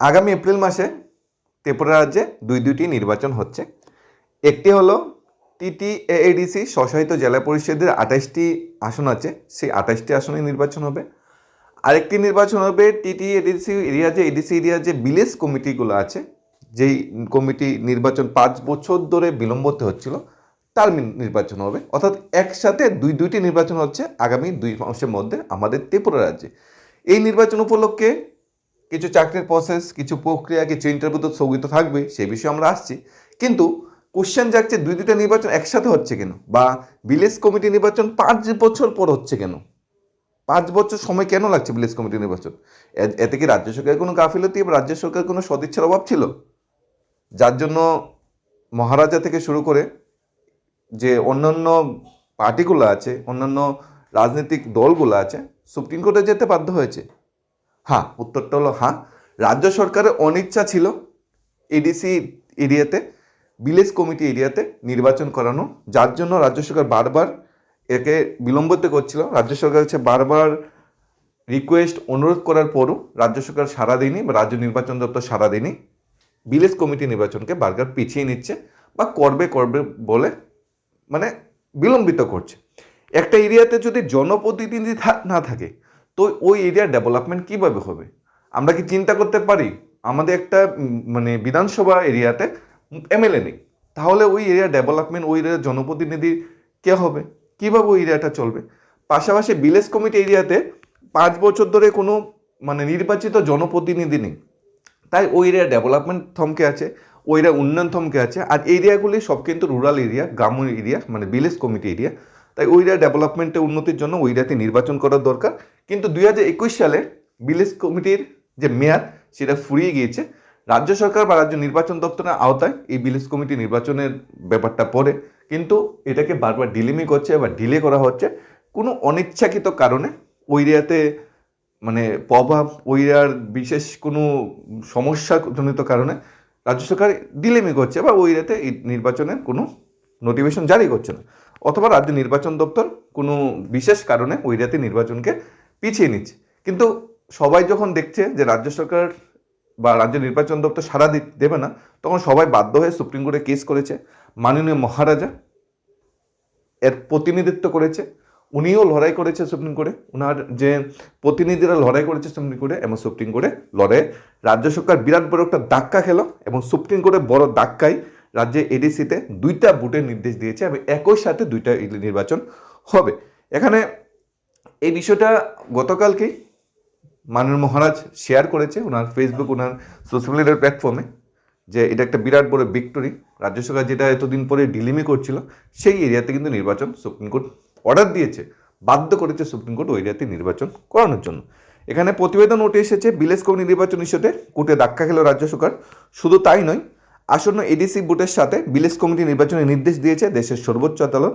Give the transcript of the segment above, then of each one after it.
আগামী এপ্রিল মাসে ত্রিপুরা রাজ্যে দুই দুইটি নির্বাচন হচ্ছে। একটি হলো টিটি এডিসি স্বশাসিত জেলা পরিষদের আঠাশটি আসন আছে, সেই আঠাশটি আসনে নির্বাচন হবে। আরেকটি নির্বাচন হবে টিটি এডিসি এরিয়া যে এডিসি এরিয়া যে ভিলেজ কমিটিগুলো আছে, যেই কমিটি নির্বাচন পাঁচ বছর ধরে বিলম্বতে হচ্ছিল, তার নির্বাচন হবে। অর্থাৎ একসাথে দুই দুইটি নির্বাচন হচ্ছে আগামী দুই মাসের মধ্যে আমাদের ত্রিপুরা রাজ্যে। এই নির্বাচন উপলক্ষে কিছু চাকরির প্রসেস কিছু প্রক্রিয়া, কিছু ইন্টারভিউ তো স্থগিত থাকবে সেই বিষয়ে আমরা আসছি। কিন্তু কোশ্চেন যাচ্ছে দুই দুইটা নির্বাচন একসাথে হচ্ছে কেন? বা ভিলেজ কমিটি নির্বাচন পাঁচ বছর পর হচ্ছে কেন? পাঁচ বছর সময় কেন লাগছে ভিলেজ কমিটি নির্বাচন? এতে কি রাজ্য সরকারের কোনো গাফিলতি বা রাজ্য সরকারের কোনো সদিচ্ছার অভাব ছিল? যার জন্য মহারাজা থেকে শুরু করে যে অন্যান্য পার্টিগুলো আছে, অন্যান্য রাজনৈতিক দলগুলো আছে, সুপ্রিম কোর্টে যেতে বাধ্য হয়েছে। হ্যাঁ উত্তরটা হলো হ্যাঁ। রাজ্য সরকারের অনিচ্ছা ছিল এডিসি এরিয়াতে ভিলেজ কমিটি এরিয়াতে নির্বাচন করানো, যার জন্য রাজ্য সরকার বারবার একে বিলম্বিত করছিল। রাজ্য সরকার হচ্ছে বারবার রিকোয়েস্ট অনুরোধ করার পরও রাজ্য সরকার সারা দেয়নি বা রাজ্য নির্বাচন দপ্তর সারা দেয়নি। ভিলেজ কমিটি নির্বাচনকে বারবার পিছিয়ে নিচ্ছে বা করবে করবে বলে মানে বিলম্বিত করছে। একটা এরিয়াতে যদি জনপ্রতিনিধি না থাকে তো ওই এরিয়ার ডেভেলপমেন্ট কীভাবে হবে? আমরা কি চিন্তা করতে পারি? আমাদের একটা মানে বিধানসভা এরিয়াতে এমএলএ নেই। তাহলে ওই এরিয়া ডেভেলপমেন্ট ওই এরিয়ার জনপ্রতিনিধি কে হবে? কীভাবে ওই এরিয়াটা চলবে? পাশাপাশি ভিলেজ কমিটি এরিয়াতে পাঁচ বছর ধরে কোনো মানে নির্বাচিত জনপ্রতিনিধি নেই। তাই ওই এরিয়া ডেভেলপমেন্ট থমকে আছে, ওই এরিয়া উন্নয়ন থমকে আছে, আর এরিয়াগুলি সব কিন্তু রুরাল এরিয়া গ্রাম্য এরিয়া মানে ভিলেজ কমিটি এরিয়া তাই ওই এরিয়া ডেভেলপমেন্টের উন্নতির জন্য ওই এরিয়াতে নির্বাচন করার দরকার। কিন্তু দুই হাজার একুশ সালে ভিলেজ কমিটির যে মেয়াদ, সেটা ফুরিয়ে গিয়েছে। রাজ্য সরকার বা রাজ্য নির্বাচন দপ্তরের আওতায় এই ভিলেজ কমিটি নির্বাচনের ব্যাপারটা পড়ে। কিন্তু এটাকে বারবার ডিলিমি করছে বা ডিলে করা হচ্ছে কোনো অনিচ্ছাকৃত কারণে। ওই এরিয়াতে মানে প্রভাব ওই এরিয়ার বিশেষ কোনো সমস্যাজনিত কারণে রাজ্য সরকার ডিলেমি করছে বা ওই এরিয়াতে এই নির্বাচনের কোনো নোটিফিকেশন জারি করছে না। অথবা রাজ্য নির্বাচন দপ্তর কোনো বিশেষ কারণে ওই এরিয়াতে নির্বাচনকে পিছিয়ে নিচ্ছে। কিন্তু সবাই যখন দেখছে যে রাজ্য সরকার বা রাজ্য নির্বাচন দপ্তর সারা দেবে না, তখন সবাই বাধ্য হয়ে সুপ্রিম কোর্টে কেস করেছে। মাননীয় মহারাজা এর প্রতিনিধিত্ব করেছে। উনিও লড়াই করেছে সুপ্রিম কোর্টে। ওনার যে প্রতিনিধিরা লড়াই করেছে সুপ্রিম কোর্টে এবং সুপ্রিম কোর্টে লড়াই রাজ্য সরকার বিরাট বড় একটা ধাক্কা খেল এবং সুপ্রিম কোর্টে বড় ধাক্কাই রাজ্যে এডিসিতে দুইটা বুটের নির্দেশ দিয়েছে এবং একই সাথে দুইটা নির্বাচন হবে। এখানে এই বিষয়টা গতকালকেই মাননীয় মহারাজ শেয়ার করেছে ওনার ফেসবুক ওনার সোশ্যাল মিডিয়ার প্ল্যাটফর্মে যে এটা একটা বিরাট বড় ভিক্টোরি রাজ্য সরকার যেটা এতদিন পরে ডিলিমি করছিল, সেই এরিয়াতে কিন্তু নির্বাচন সুপ্রিম কোর্ট অর্ডার দিয়েছে, বাধ্য করেছে সুপ্রিম কোর্ট ওই এরিয়াতে নির্বাচন করানোর জন্য। এখানে প্রতিবেদন উঠে এসেছে, বিলেস কমিটি নির্বাচন ইস্যুতে কোর্টে ধাক্কা খেল রাজ্য সরকার। শুধু তাই নয়, আসন্ন এডিসি বুটের সাথে বিলেস কমিটি নির্বাচনের নির্দেশ দিয়েছে দেশের সর্বোচ্চ আদালত।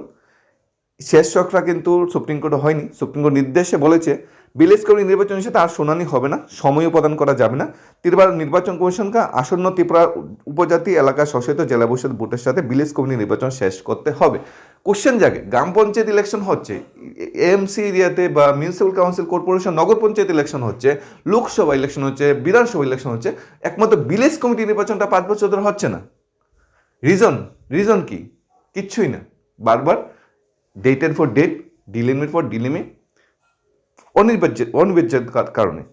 শেষ চক্রা কিন্তু সুপ্রিম কোর্টে হয়নি। সুপ্রিম কোর্ট নির্দেশে বলেছে বিলেজ কমিটি নির্বাচনের সাথে আর শুনানি হবে না, সময়ও প্রদান করা যাবে না। ত্রিপুরা নির্বাচন কমিশনকে আসন্ন ত্রিপুরা উপজাতি এলাকা শাসিত জেলা পরিষদ ভোটের সাথে বিলেজ কমিটি নির্বাচন শেষ করতে হবে। কোশ্চেন জাগে, গ্রাম পঞ্চায়েত ইলেকশন হচ্ছে এএমসি এরিয়াতে বা মিউনিসিপ্যাল কাউন্সিল কর্পোরেশন নগর পঞ্চায়েত ইলেকশন হচ্ছে, লোকসভা ইলেকশন হচ্ছে, বিধানসভা ইলেকশন হচ্ছে, একমাত্র বিলেজ কমিটি নির্বাচনটা পাঁচ বছর ধরে হচ্ছে না। রিজন রিজন কি? কিচ্ছুই না। বারবার dated for date delimit for delimit অনির্বাচ্য অনিবার্যের কা- কারণে।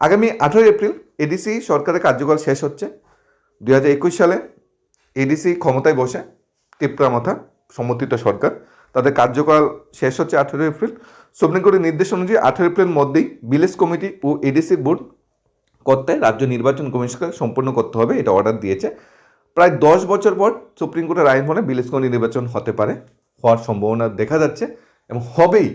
আগামী আঠেরোই এপ্রিল এডিসি সরকারের কার্যকাল শেষ হচ্ছে। দুই হাজার একুশ সালে এডিসি ক্ষমতায় বসে, ত্রিপুরা মাথা, সমর্থিত সরকার। তাদের কার্যকাল শেষ হচ্ছে আঠেরোই এপ্রিল। সুপ্রিম কোর্টের নির্দেশ অনুযায়ী আঠেরো এপ্রিল মধ্যেই ভিলেজ কমিটি ও এডিসি বোর্ড করতে রাজ্য নির্বাচন কমিশনকে সম্পূর্ণ করতে হবে, এটা অর্ডার দিয়েছে। প্রায় দশ বছর পর সুপ্রিম কোর্টের আইন ফলে ভিলেজ কমিটি নির্বাচন হতে পারে। হওয়ার সম্ভাবনা দেখা যাচ্ছে এবং হবেই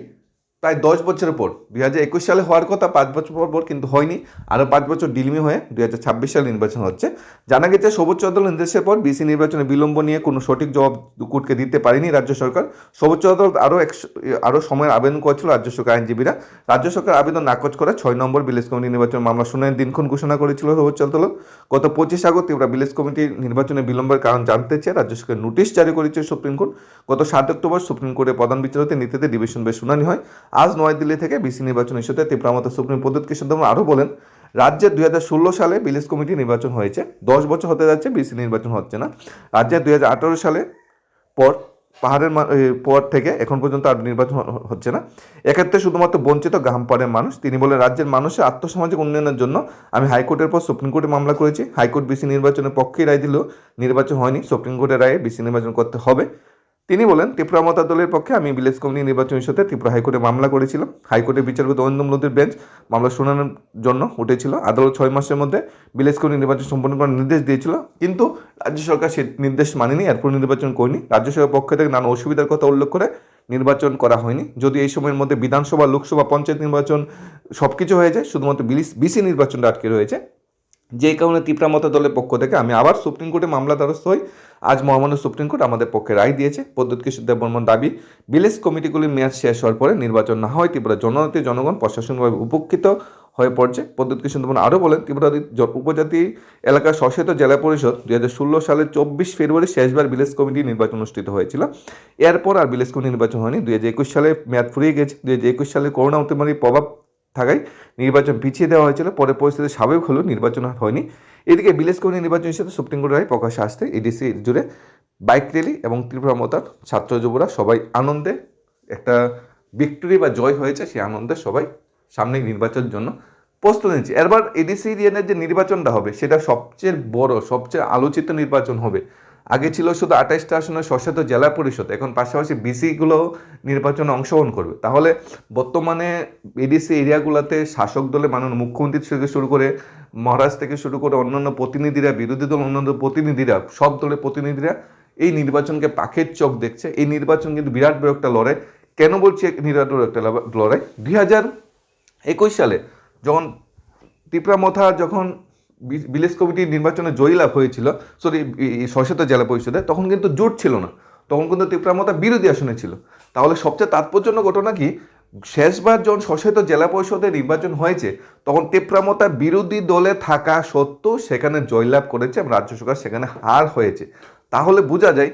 প্রায় দশ বছরের পর দুই হাজার একুশ সালে হওয়ার কথা পাঁচ বছর পর পর কিন্তু হয়নি। আরও পাঁচ বছর ডিলমি হয়ে দুই হাজার ছাব্বিশ সালে নির্বাচন হচ্ছে। জানা গেছে সর্বোচ্চ আদালত নির্দেশের পর বিসি নির্বাচনে বিলম্ব নিয়ে কোনো সঠিক জবাব কোর্টকে দিতে পারেনি রাজ্য সরকার। সর্বোচ্চ আদালত আরও এক আরও সময়ের আবেদন করেছিল রাজ্য সরকার আইনজীবীরা। রাজ্য সরকার আবেদন নাকচ করে ছয় নম্বর বিলেজ কমিটি নির্বাচন মামলা শুনানির দিনক্ষণ ঘোষণা করেছিল সর্বোচ্চ আদালত গত পঁচিশ আগস্ট ত্রিপুরা বিলেজ কমিটি নির্বাচনে বিলম্বের কারণ জানতে চেয়ে রাজ্য সরকার নোটিশ জারি করেছে সুপ্রিম কোর্ট। গত সাত অক্টোবর সুপ্রিম কোর্টের প্রধান বিচারপতি নীতিতে ডিভিশন বেশ শুনানি হয়। আজ নয়াদিল্লি থেকে বিসি নির্বাচন ইস্যুতে ত্রিপুরা মতো সুপ্রিম পদ্ধতিকে সিদ্ধান্ত আরও বলেন, রাজ্যে দুই হাজার ষোলো সালে বিলেজ কমিটি নির্বাচন হয়েছে, দশ বছর হতে যাচ্ছে বিসি নির্বাচন হচ্ছে না। রাজ্যে দুই হাজার আঠারো সালে পর পাহাড়ের পর থেকে এখন পর্যন্ত আর নির্বাচন হচ্ছে না। এক্ষেত্রে শুধুমাত্র বঞ্চিত গাহামপাড়ের মানুষ, তিনি বলে রাজ্যের মানুষের আর্থসামাজিক উন্নয়নের জন্য আমি হাইকোর্টের পর সুপ্রিম কোর্টে মামলা করেছি। হাইকোর্ট বিসি নির্বাচনের পক্ষেই রায় দিলেও নির্বাচন হয়নি। সুপ্রিম কোর্টের রায়ে বিসি নির্বাচন করতে হবে। তিনি বলেন, ত্রিপুরা মতা দলের পক্ষে আমি ভিলেজ কমিটি নির্বাচন ইস্যুতে ত্রিপুরা হাইকোর্টে মামলা করেছিলাম। হাইকোর্টের বিচারপতি অরিন্দম নদীর বেঞ্চ মামলা শুনানোর জন্য উঠেছিল। আদালত ছয় মাসের মধ্যে ভিলেজ কমিটি নির্বাচন সম্পন্ন করার নির্দেশ দিয়েছিল। কিন্তু রাজ্য সরকার সে নির্দেশ মানেনি, এরপর নির্বাচন করেনি। রাজ্য সরকারের পক্ষ থেকে নানা অসুবিধার কথা উল্লেখ করে নির্বাচন করা হয়নি। যদি এই সময়ের মধ্যে বিধানসভা, লোকসভা, পঞ্চায়েত নির্বাচন সব কিছু হয়ে যায়, শুধুমাত্র বিলিস, বিসি নির্বাচনটা আটকে রয়েছে। যেই কারণে ত্রিপুরা মতো দলের পক্ষ থেকে আমি আবার সুপ্রিম কোর্টে মামলা দ্বারস্থ হই। আজ মহামান্য সুপ্রিম কোর্ট আমাদের পক্ষে রায় দিয়েছে। পদ্ধত কিশোর দেববর্মন দাবি ভিলেজ কমিটিগুলির মেয়াদ শেষ হওয়ার পরে নির্বাচন না হয় ত্রিপুরা জনজাতি জনগণ প্রশাসনিকভাবে উপকৃত হয়ে পড়ছে। পদ্ধত কিশোর দেববর্মন আরও বলেন ত্রিপুরা উপজাতি এলাকার স্বশাসিত জেলা পরিষদ দুই হাজার ষোলো সালের চব্বিশ ফেব্রুয়ারি শেষবার ভিলেজ কমিটি নির্বাচন অনুষ্ঠিত হয়েছিল। এরপর আর ভিলেজ কমিটি নির্বাচন হয়নি। দুই হাজার একুশ সালে মেয়াদ ফুরিয়ে গেছে। দুই হাজার একুশ সালে করোনা অতিমারির প্রভাব থাকায় নির্বাচন পিছিয়ে দেওয়া হয়েছিল। পরে পরিস্থিতি স্বাভাবিক হলেও নির্বাচন আর হয়নি। এদিকে ভিলেজ কমিটি নির্বাচন হিসেবে সুপ্রিম কোর্টের রায় প্রকাশ্যে আসতে এডিসি জুড়ে বাইক র্যালি এবং ত্রিপুরা মতার ছাত্র যুবরা সবাই আনন্দে একটা ভিক্টোরি বা জয় হয়েছে, সেই আনন্দে সবাই সামনে নির্বাচনের জন্য প্রস্তুত নিচ্ছে। এবার এডিসি যে নির্বাচনটা হবে, সেটা সবচেয়ে বড়, সবচেয়ে আলোচিত নির্বাচন হবে আগে ছিল শুধু আঠাইশটা আসনে স্বশাসিত জেলা পরিষদ, এখন পাশাপাশি বিসিগুলো নির্বাচনে অংশগ্রহণ করবে। তাহলে বর্তমানে এডিসি এরিয়াগুলোতে শাসক দলে মাননীয় মুখ্যমন্ত্রী থেকে শুরু করে মহারাজ থেকে শুরু করে অন্যান্য প্রতিনিধিরা, বিরোধী দল, অন্যান্য প্রতিনিধিরা, সব দলের প্রতিনিধিরা এই নির্বাচনকে পাখের চোখ দেখছে। এই নির্বাচন কিন্তু বিরাট বড় একটা লড়াই। কেন বলছি বিরাট বড় একটা লড়াই- দুই হাজার একুশ সালে যখন ত্রিপুরা মথা যখন ভিলেজ কমিটির নির্বাচনে জয়লাভ হয়েছিল, সরি সশস্ত্র জেলা পরিষদে, তখন কিন্তু জোট ছিল না। তখন কিন্তু ত্রিপুরা মথা বিরোধী আসনে ছিল। তাহলে সবচেয়ে তাৎপর্যপূর্ণ ঘটনা কি? শেষবার যখন সশস্ত্র জেলা পরিষদে নির্বাচন হয়েছে, তখন টেপ্রামতা বিরোধী দলে থাকা সত্ত্বেও সেখানে জয়লাভ করেছে রাজ্য সরকার সেখানে হার হয়েছে। তাহলে বোঝা যায়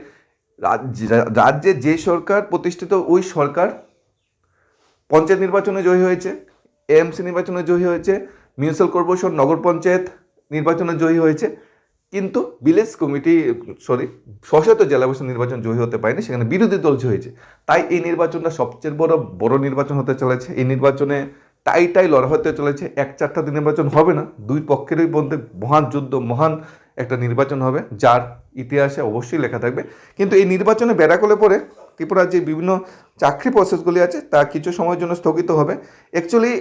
রাজ্যে যে সরকার প্রতিষ্ঠিত, ওই সরকার পঞ্চায়েত নির্বাচনে জয়ী হয়েছে, এএমসি নির্বাচনে জয়ী হয়েছে, মিউনিসিপ্যাল কর্পোরেশন, নগর পঞ্চায়েত নির্বাচনে জয়ী হয়েছে। কিন্তু ভিলেজ কমিটি সরি সশস্ত্র জেলা পরিষদ নির্বাচন জয়ী হতে পারেনি, সেখানে বিরোধী দল জয়ী হয়েছে। তাই এই নির্বাচনটা সবচেয়ে বড় বড় নির্বাচন হতে চলেছে। এই নির্বাচনে টাই টাই লড়া হতে চলেছে। এক চারটা দিন নির্বাচন হবে না, দুই পক্ষেরই মধ্যে মহান যুদ্ধ, মহান একটা নির্বাচন হবে, যার ইতিহাসে অবশ্যই লেখা থাকবে। কিন্তু এই নির্বাচনে বেড়াকলে পরে ত্রিপুরার যে বিভিন্ন চাকরি প্রসেসগুলি আছে, তা কিছু সময়ের জন্য স্থগিত হবে। অ্যাকচুয়ালি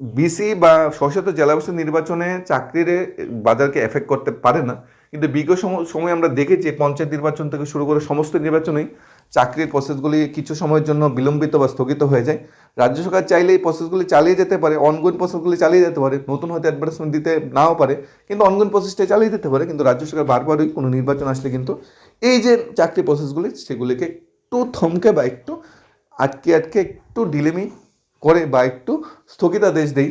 বিসি বা সশস্ত্র জেলা পরিষদ নির্বাচনে চাকরির বাজারকে এফেক্ট করতে পারে না। কিন্তু বিগত সম- সময় আমরা দেখেছি পঞ্চায়েত নির্বাচন থেকে শুরু করে সমস্ত নির্বাচনেই চাকরির প্রসেসগুলি কিছু সময়ের জন্য বিলম্বিত বা স্থগিত হয়ে যায়। রাজ্য সরকার চাইলে এই প্রসেসগুলি চালিয়ে যেতে পারে অনগোয়িং প্রসেসগুলি চালিয়ে যেতে পারে, নতুন হয়তো অ্যাডভার্টাইজমেন্ট দিতে নাও পারে, কিন্তু অনগোয়িং প্রসেসটা চালিয়ে দিতে পারে, কিন্তু রাজ্য সরকার বারবারই কোনো নির্বাচন আসলে কিন্তু এই যে চাকরি প্রসেসগুলি সেগুলিকে একটু থমকে বা একটু আটকে আটকে, একটু ডিলেমি করে বা একটু স্থগিতাদেশ দেই।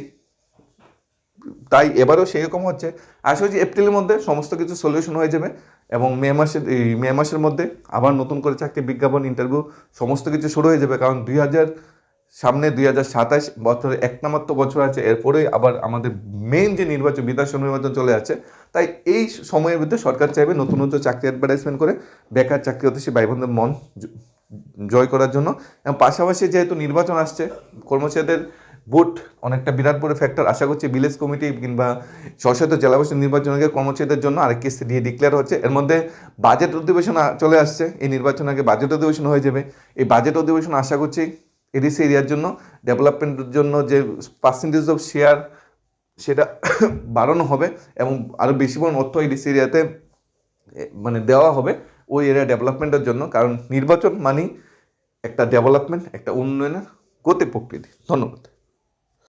তাই এবারও সেরকম হচ্ছে। আশা করছি এপ্রিলের মধ্যে সমস্ত কিছু সলিউশন হয়ে যাবে এবং মে মাসের, এই মে মাসের মধ্যে আবার নতুন করে চাকরি বিজ্ঞাপন, ইন্টারভিউ সমস্ত কিছু শুরু হয়ে যাবে। কারণ দুই হাজার সামনে দুই হাজার সাতাশ বছরে একটা মাত্র বছর আছে। এরপরেই আবার আমাদের মেইন যে নির্বাচন, বিধানসভা নির্বাচন চলে যাচ্ছে তাই এই সময়ের মধ্যে সরকার চাইবে নতুন নতুন চাকরি অ্যাডভার্টাইজমেন্ট করে বেকার চাকরি হতে সে ভাই মন জয় করার জন্য। এবং পাশাপাশি যেহেতু নির্বাচন আসছে, কর্মচারীদের ভোট অনেকটা বিরাট বড় ফ্যাক্টর আশা করছি ভিলেজ কমিটি কিংবা সশস্ত্র জেলা পরিষদ নির্বাচনের আগে কর্মচারীদের জন্য আরেক কিস্তি দিয়ে ডিক্লেয়ার হচ্ছে। এর মধ্যে বাজেট অধিবেশন চলে আসছে। এই নির্বাচন আগে বাজেট অধিবেশন হয়ে যাবে। এই বাজেট অধিবেশন আশা করছি এডিসি এরিয়ার জন্য ডেভেলপমেন্টের জন্য যে পার্সেন্টেজ অফ শেয়ার সেটা বাড়ানো হবে এবং আরও বেশি পরিমাণ অর্থ এডিসি এরিয়াতে মানে দেওয়া হবে ওই এরিয়া ডেভেলপমেন্টের জন্য। কারণ নির্বাচন মানেই একটা ডেভেলপমেন্ট একটা উন্নয়নের গতি প্রকৃতি। ধন্যবাদ।